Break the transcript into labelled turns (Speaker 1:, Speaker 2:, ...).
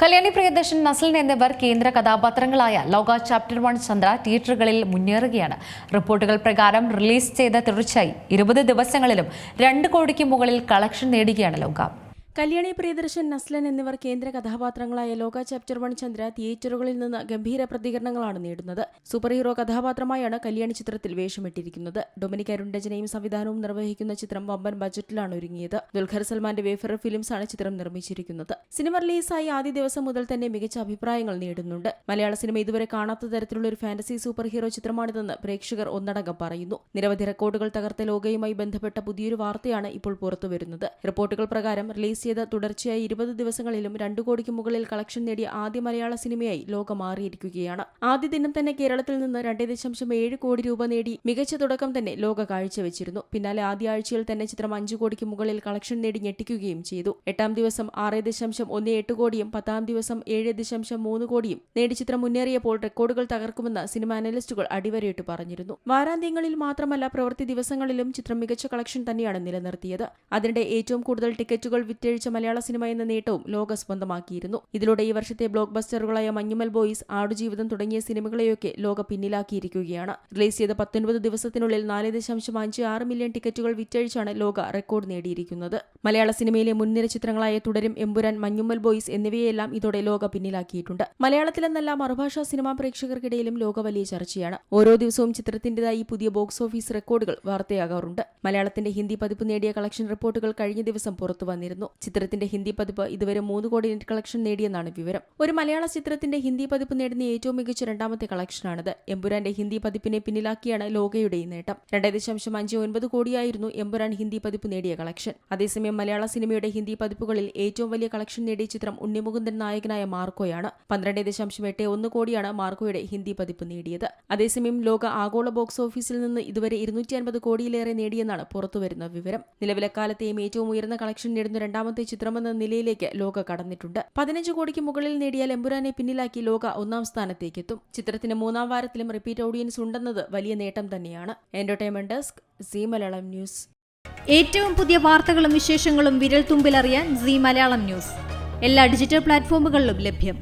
Speaker 1: കല്യാണി പ്രിയദർശൻ നസൽ എന്നിവർ കേന്ദ്ര കഥാപാത്രങ്ങളായ ലോക ചാപ്റ്റർ വൺ ചന്ദ്ര തിയേറ്ററുകളിൽ മുന്നേറുകയാണ്. റിപ്പോർട്ടുകൾ പ്രകാരം റിലീസ് ചെയ്ത തുടർച്ചയായി ഇരുപത് ദിവസങ്ങളിലും രണ്ട് കോടിക്ക് മുകളിൽ കളക്ഷൻ നേടുകയാണ് ലോക.
Speaker 2: കല്യാണി പ്രിയദർശൻ നസ്ലൻ എന്നിവർ കേന്ദ്ര കഥാപാത്രങ്ങളായ ലോക ചാപ്റ്റർ വൺ ചന്ദ്ര തിയേറ്ററുകളിൽ നിന്ന് ഗംഭീര പ്രതികരണങ്ങളാണ് നേടുന്നത്. സൂപ്പർ ഹീറോ കഥാപാത്രമായാണ് കല്യാണി ചിത്രത്തിൽ വേഷമിട്ടിരിക്കുന്നത്. ഡൊമിനിക് അരുൺരചനയും സംവിധാനവും നിർവഹിക്കുന്ന ചിത്രം വമ്പൻ ബജറ്റിലാണ് ഒരുങ്ങിയത്. ദുൽഖർ സൽമാന്റെ വേഫർ ഫിലിംസ് ആണ് ചിത്രം നിർമ്മിച്ചിരിക്കുന്നത്. സിനിമ റിലീസായി ആദ്യ ദിവസം മുതൽ തന്നെ മികച്ച അഭിപ്രായങ്ങൾ നേടുന്നുണ്ട്. മലയാള സിനിമ ഇതുവരെ കാണാത്ത തരത്തിലുള്ള ഒരു ഫാന്റസി സൂപ്പർ ഹീറോ ചിത്രമാണിതെന്ന് പ്രേക്ഷകർ ഒന്നടങ്കം പറയുന്നു. നിരവധി റെക്കോർഡുകൾ തകർത്ത ലോകയുമായി ബന്ധപ്പെട്ട പുതിയൊരു വാർത്തയാണ് ഇപ്പോൾ പുറത്തുവരുന്നത്. റിപ്പോർട്ടുകൾ പ്രകാരം റിലീസ് ചെയ്ത തുടർച്ചയായി ഇരുപത് ദിവസങ്ങളിലും രണ്ടു കോടിക്ക് മുകളിൽ കളക്ഷൻ നേടിയ ആദ്യ മലയാള സിനിമയായി ലോകം മാറിയിരിക്കുകയാണ്. ആദ്യ ദിനം തന്നെ കേരളത്തിൽ നിന്ന് രണ്ടേ ദശാംശം ഏഴ് കോടി രൂപ നേടി മികച്ച തുടക്കം തന്നെ ലോക കാഴ്ചവെച്ചിരുന്നു. പിന്നാലെ ആദ്യ ആഴ്ചയിൽ തന്നെ ചിത്രം അഞ്ചു കോടിക്ക് മുകളിൽ കളക്ഷൻ നേടി ഞെട്ടിക്കുകയും ചെയ്തു. എട്ടാം ദിവസം ആറ് ദശാംശം ഒന്ന് എട്ട് കോടിയും പത്താം ദിവസം ഏഴ് ദശാംശം മൂന്ന് കോടിയും നേടി ചിത്രം മുന്നേറിയപ്പോൾ റെക്കോർഡുകൾ തകർക്കുമെന്ന് സിനിമ അനലിസ്റ്റുകൾ അടിവരയിട്ട് പറഞ്ഞിരുന്നു. വാരാന്ത്യങ്ങളിൽ മാത്രമല്ല പ്രവൃത്തി ദിവസങ്ങളിലും ചിത്രം മികച്ച കളക്ഷൻ തന്നെയാണ് നിലനിർത്തിയത്. അതിനിടെ ഏറ്റവും കൂടുതൽ ടിക്കറ്റുകൾ വിറ്റഴിച്ച മലയാള സിനിമ എന്ന നേട്ടവും ലോക സ്വന്തമാക്കിയിരുന്നു. ഇതിലൂടെ ഈ വർഷത്തെ ബ്ലോക്ക് ബസ്റ്ററുകളായ മഞ്ഞുമൽ ബോയ്സ് ആടുജീവിതം തുടങ്ങിയ സിനിമകളെയൊക്കെ ലോക പിന്നിലാക്കിയിരിക്കുകയാണ്. റിലീസ് ചെയ്ത പത്തൊൻപത് ദിവസത്തിനുള്ളിൽ നാല് ദശാംശം അഞ്ച് ആറ് മില്യൺ ടിക്കറ്റുകൾ വിറ്റഴിച്ചാണ് ലോക റെക്കോർഡ് നേടിയിരിക്കുന്നത്. മലയാള സിനിമയിലെ മുൻനിര ചിത്രങ്ങളായ തുടരും എമ്പുരാൻ മഞ്ഞുമ്മൽ ബോയ്സ് എന്നിവയെല്ലാം ഇതോടെ ലോക പിന്നിലാക്കിയിട്ടുണ്ട്. മലയാളത്തിലെന്നല്ല മറുഭാഷാ സിനിമാ പ്രേക്ഷകർക്കിടയിലും ലോക വലിയ ചർച്ചയാണ്. ഓരോ ദിവസവും ചിത്രത്തിന്റേതായി പുതിയ ബോക്സ് ഓഫീസ് റെക്കോർഡുകൾ വാർത്തയാകാറുണ്ട്. മലയാളത്തിന്റെ ഹിന്ദി പതിപ്പ് നേടിയ കളക്ഷൻ റിപ്പോർട്ടുകൾ കഴിഞ്ഞ ദിവസം പുറത്തു വന്നിരുന്നു. ചിത്രത്തിന്റെ ഹിന്ദി പതിപ്പ് ഇതുവരെ മൂന്ന് കോടി നെറ്റ് കളക്ഷൻ നേടിയെന്നാണ് വിവരം. ഒരു മലയാള ചിത്രത്തിന്റെ ഹിന്ദി പതിപ്പ് നേടുന്ന ഏറ്റവും മികച്ച രണ്ടാമത്തെ കളക്ഷനാണിത്. എമ്പുരാന്റെ ഹിന്ദി പതിപ്പിനെ പിന്നിലാക്കിയാണ് ലോകയുടെ നേട്ടം. രണ്ടേ ദശാംശം അഞ്ച് ഒൻപത് കോടിയായിരുന്നു എമ്പുരാൻ ഹിന്ദി പതിപ്പ് നേടിയ കളക്ഷൻ. അതേസമയം മലയാള സിനിമയുടെ ഹിന്ദി പതിപ്പുകളിൽ ഏറ്റവും വലിയ കളക്ഷൻ നേടിയ ചിത്രം ഉണ്ണിമുകുന്ദൻ നായകനായ മാർക്കോയാണ്. പന്ത്രണ്ട് ദശാംശം എട്ട് ഒന്ന് കോടിയാണ് മാർക്കോയുടെ ഹിന്ദി പതിപ്പ് നേടിയത്. അതേസമയം ലോക ആഗോള ബോക്സ് ഓഫീസിൽ നിന്ന് ഇതുവരെ ഇരുന്നൂറ്റി അൻപത് കോടിയിലേറെ നേടിയെന്നാണ് പുറത്തുവരുന്ന വിവരം. നിലവിലെ കാലത്തെയും ഏറ്റവും ഉയർന്ന കളക്ഷൻ നേടുന്ന രണ്ടാമത്തെ ചിത്രമെന്ന നിലയിലേക്ക് ലോക കടന്നിട്ടുണ്ട്. പതിനഞ്ച് കോടിക്ക് മുകളിൽ നേടിയ എമ്പുരാനെ പിന്നിലാക്കി ലോക ഒന്നാം സ്ഥാനത്തേക്കെത്തും. ചിത്രത്തിന് മൂന്നാം വാരത്തിലും റിപ്പീറ്റ് ഓഡിയൻസ് ഉണ്ടെന്നത് വലിയ നേട്ടം തന്നെയാണ്. Entertainment desk Zee Malayalam news
Speaker 3: ഏറ്റവും പുതിയ വാർത്തകളും വിശേഷങ്ങളും വിരൽ തുമ്പിലറിയാൻ സി മലയാളം ന്യൂസ് എല്ലാ ഡിജിറ്റൽ പ്ലാറ്റ്ഫോമുകളിലും ലഭ്യം.